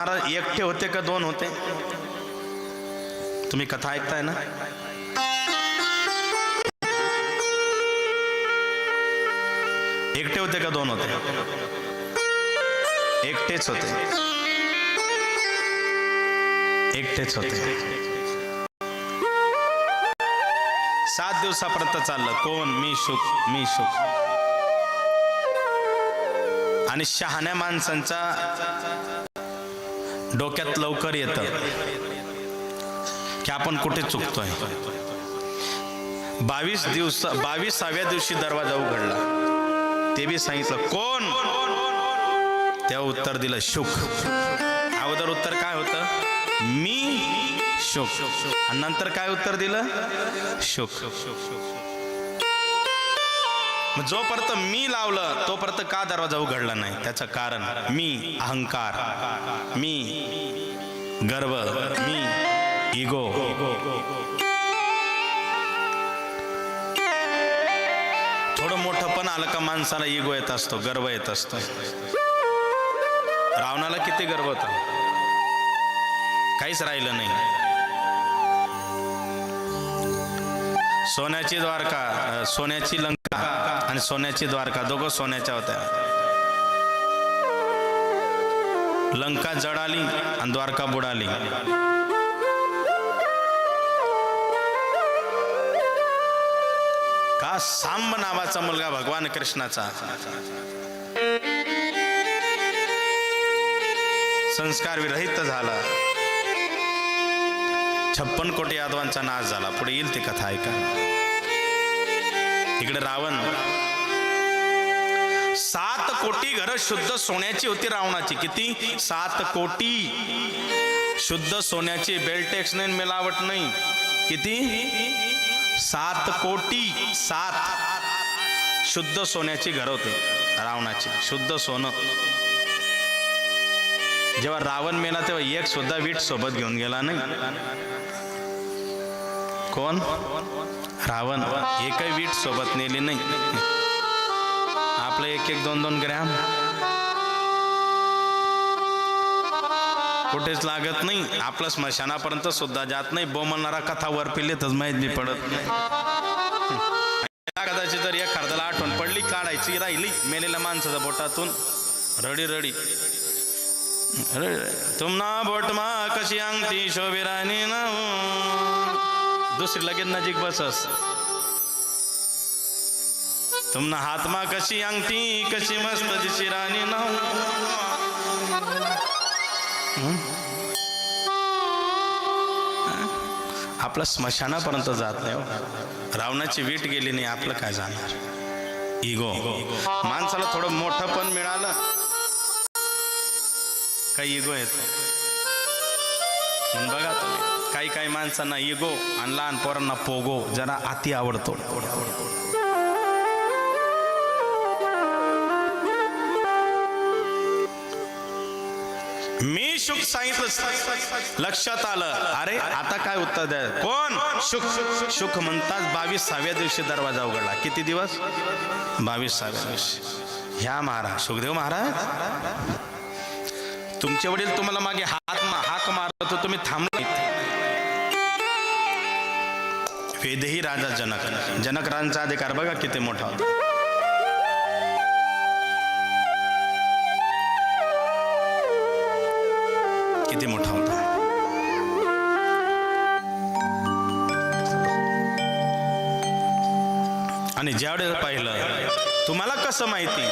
महाराज एकटे होते का दोन होते? तुम्ही कथा ऐकताय ना? एकटे होते का दोन होते? एकटेच होते. एकटेच होते. सात दिवसापर्यंत चाललं. कोण? मी सुख मी सुख आणि शहाण्या माणसांचा डोक्यात लवकर येतं की आपण कुठे चुकतोय. बावीस दिवस बावीसाव्या दिवशी दरवाजा उघडला. ते बी सांगितलं कोण? तेव्हा उत्तर दिलं शुक. अगोदर उत्तर काय होतं? मी शुक. आणि नंतर काय उत्तर दिलं? शुक. मग जोपर्यंत मी लावलं तोपर्यंत का दरवाजा उघडला नाही? त्याचं कारण मी अहंकार मी गर्व मी इगो थोडं मोठं पण आलं का माणसाला इगो येत असतो गर्व येत असतो. रावणाला किती गर्व होता? काहीच राहिलं नाही. सोन्याची द्वारका सोन्याची लंका. आणि सोन्याची द्वारका दोघं सोन्याच्या होत्या. लंका जळाली आणि द्वारका बुडाली. का सांब नावाचा मुलगा भगवान कृष्णाचा? संस्कार विरहित झाला. छप्पन कोटी यादवांचा नाश झाला. पुढे येईल ती कथा ऐका. इकडे रावण कोटी घर शुद्ध सोन्याची होती रावणाची. किती? सात कोटी. शुद्ध सोन्याची बेलटेक्स नाही मिलावट नाही. किती? सात कोटी. सात. शुद्ध सोन्याची घर होते रावणाची. शुद्ध सोनं. जेव्हा रावण मेला तेव्हा एक सुद्धा वीट सोबत घेऊन गेला नाही. कोण? रावण. एकही वीट सोबत नेली नाही. आपलं एक एक दोन दोन ग्रॅम. कुठेच लागत नाही. आपलं स्मशानापर्यंत सुद्धा जात नाही. बोमलणारा कथा वर पिलेतच माहीत बी पडत. कदाचित जर एखाद्याला खर्दाला आठवण पडली काढायची राहिली मेलेल्या माणसाच्या बोटातून. Ready ready. तुमना बोटमा कशी अंगठी शोभिराणी ना दुसरी लगेच नजीक बसस. तुमना हातमा कशी अंगठी कशी मस्त दिशी राणी ना आपलं स्मशानापर्यंत जात नाही हो. रावणाची वीट गेली नाही आपलं काय जाणार? इगो माणसाला थोडं मोठं पण मिळालं. काही इगो येत. बघा तुम्ही काही काही माणसांना इगो आणि लहान पोरांना पोगो जरा अति आवडतो. मी शुक सांगितलं. लक्षात आलं. अरे आता काय उत्तर द्या कोण? शुक. शुक म्हणतात बावीस सहाव्या दिवशी दरवाजा उघडला. किती दिवस? बावीसाव्या दिवशी. ह्या महाराज. सुखदेव महाराज? तुमचे वडील तुम्हाला मागे हात मा- हाक मारत तुम्ही थांबले वेदही राजा जनक. जनक राजांचा अधिकार बघा किती मोठा होता. किती मोठा होता. आणि ज्यावेळेस पाहिलं तुम्हाला कसं माहिती?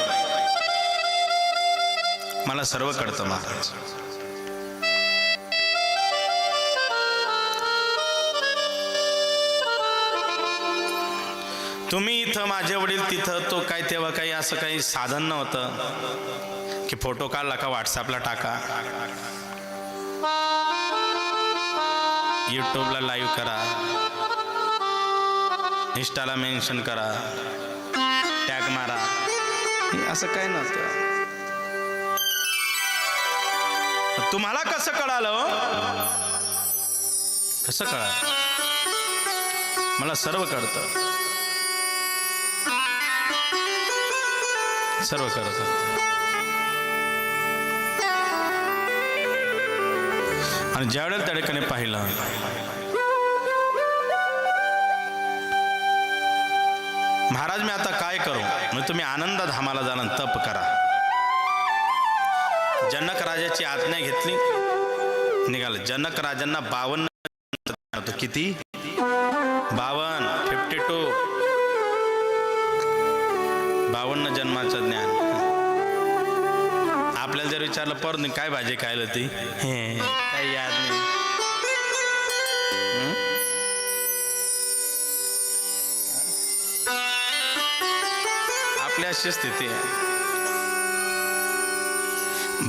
मला सर्व कळतं महाराज. तुम्ही इथं माझे वडील तिथं तो काय तेव्हा काही असं काही साधन नव्हतं? की फोटो काढला का व्हॉट्सअपला टाका? यूट्यूबला लाईव्ह करा. इंस्टाला मेन्शन करा. टॅग मारा. असं काय नव्हतं? तुम्हाला कसं कळालं हो? कसं कळालं? मला सर्व कळतं. सर्व कळतं. आणि ज्यावेळेला त्या ठिकाणी पाहिलं महाराज मी आता काय करू? म्हणजे तुम्ही आनंद धामाला जाणं तप करा. जनक राजाची आज्ञा घेतली. निघालं. जनक राजांना बावन्न किती? बावन फिफ्टी टू बावन्न जन्माचं ज्ञान. आपल्याला जर विचारलं परत काय भाजी खायला ती? हे, काही याद नाही. हं? आपली अशी स्थिती आहे.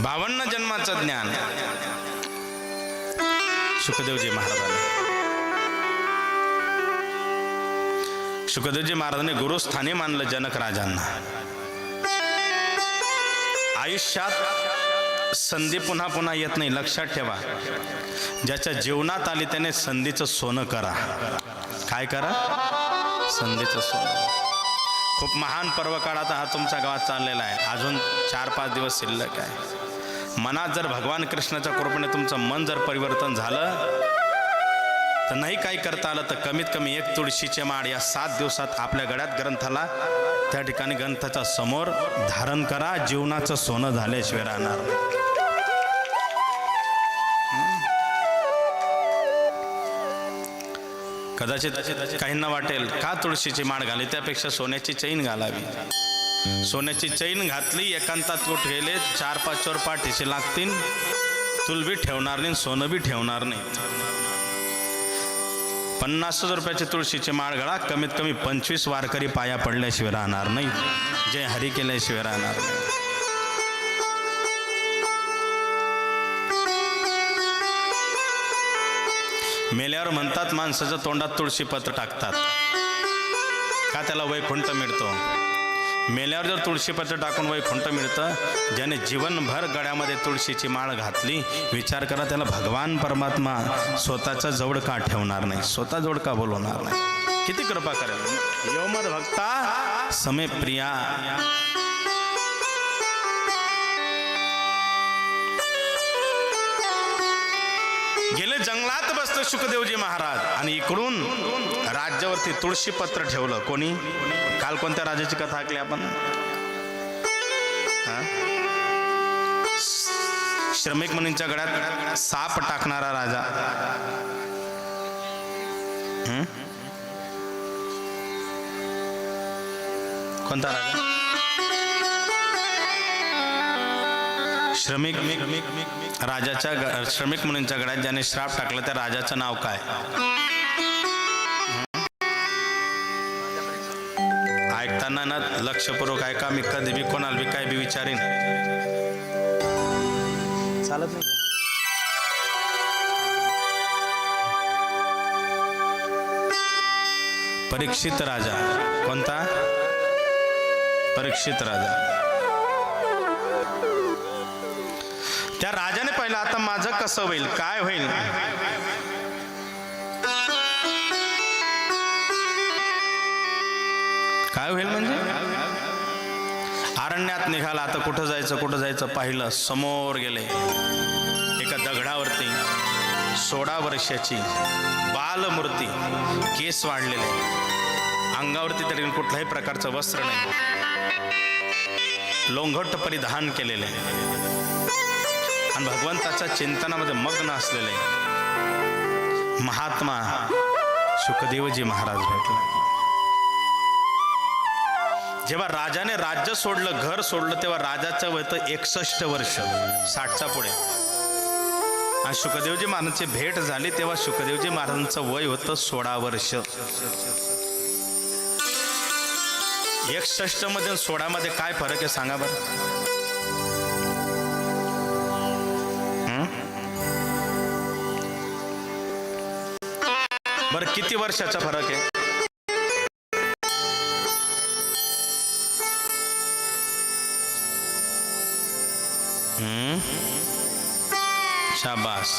बावन्न जन्माचं ज्ञान. सुखदेवजी महाराजांना. सुखदेवजी महाराजांनी गुरुस्थानी मानलं जनक राजांना आयुष्यात संधी पुन्हा पुन्हा येत नाही लक्षात ठेवा. ज्याच्या जीवनात आली त्याने संधीचं सोनं करा. काय करा? संधीचं सोनं. खूप महान पर्वकाळ आता हा तुमच्या गावात चाललेला आहे. अजून चार पाच दिवस शिल्लक आहे. मनात जर भगवान कृष्णाच्या कृपेने तुमचं मन जर परिवर्तन झालं तर नाही काही करता आलं तर कमीत कमी एक तुळशीचे माड या सात दिवसात आपल्या गळ्यात ग्रंथाला त्या ठिकाणी ग्रंथाच्या समोर धारण करा जीवनाचं सोनं झाल्याशिवाय राहणार कदाचित काहींना वाटेल का तुळशीची माळ घाली? त्यापेक्षा सोन्याची चैन घालावी. सोन्याची चैन घातली एकांतात कुठ गेले चार पाच चोर पाठीशी लागतील. तुलबी ठेवणार नाही सोनं बी ठेवणार नाही. पन्नास हजार रुपयाची तुळशीची माळ गळा. कमीत कमी पंचवीस वारकरी पाया पडल्याशिवाय राहणार नाही. जय हरी केल्याशिवाय राहणार मेल्यावर म्हणतात माणसाच्या तोंडात तुळशी पत्र टाकतात. का त्याला वैकुंठ मिळतो? मेल्यावर जर तुळशीपत्र टाकून वैकुंठ मिळतं ज्याने जीवनभर गळ्यामध्ये तुळशीची माळ घातली विचार करा त्याला भगवान परमात्मा स्वतःचा जवळ का ठेवणार नाही? स्वतः जवळ का बोलवणार नाही? किती कृपा करेल. योमद भक्ता समे प्रिया. गेले जंगलात बसतो सुखदेवजी महाराज आणि इकडून राज्यावरती तुळशी पत्र ठेवलं. कोणी? काल कोणत्या राजाची कथा ऐकली आपण? श्रमिक मुनींच्या गळ्यात साप टाकणारा राजा. कोणता राजा? श्रमिक राजाच्या श्रमिक मुनींच्या गळ्यात ज्याने श्राप टाकला त्या राजाचं नाव काय? ऐकताना ना लक्षपूर्वक ऐका मी कधी बी कोणाला बी काय बी विचारीन. चालत नाही परीक्षित राजा. कोणता? परीक्षित राजा. त्या राजाने पाहिलं आता माझं कसं होईल? काय होईल? काय होईल म्हणजे? अरण्यात निघाला आता कुठं जायचं कुठं जायचं पाहिलं समोर गेले. एका दगडावरती सोळा वर्षाची बालमूर्ती केस वाढलेले. अंगावरती तरी कुठल्याही प्रकारचं वस्त्र नाही. लोंघट परिधान केलेले. आणि भगवंताच्या चिंतनामध्ये मग्न असलेले महात्मा सुखदेवजी महाराज भेटले. जेव्हा राजाने राज्य सोडलं घर सोडलं तेव्हा राजाचं वय होतं एकसष्ट वर्ष साठच्या पुढे. आणि सुखदेवजी महाराजांची भेट झाली तेव्हा सुखदेवजी महाराजांचं वय होतं सोळा वर्ष. एकसष्टमध्ये सोळा मध्ये काय फरक आहे सांगा बरं? किती वर्षाचा फरक आहे? हम्म? शाबास.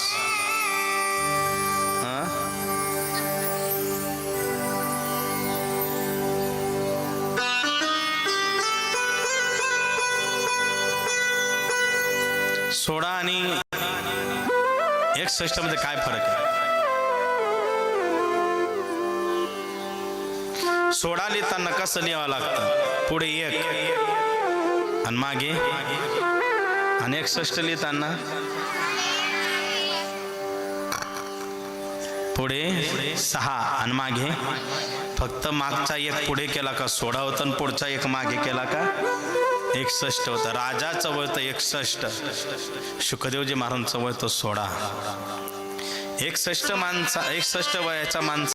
सोळा आणि एकसष्टमध्ये काय फरक आहे? सोडाली लिहिताना कसं लिहावं लागतं? पुढे एक. आणि मागे. आणि एकसष्ट लिहिताना. पुढे सहा आणि मागे. फक्त मागचा एक पुढे केला का? सोळा होता आणि पुढचा एक मागे केला का? एकसष्ट होता. राजाचं वय तर एकसष्ट. शुकदेवजी महाराजांचं वय तो सोळा. एकसष्ट माणसा एकसष्ट वयाचा माणसा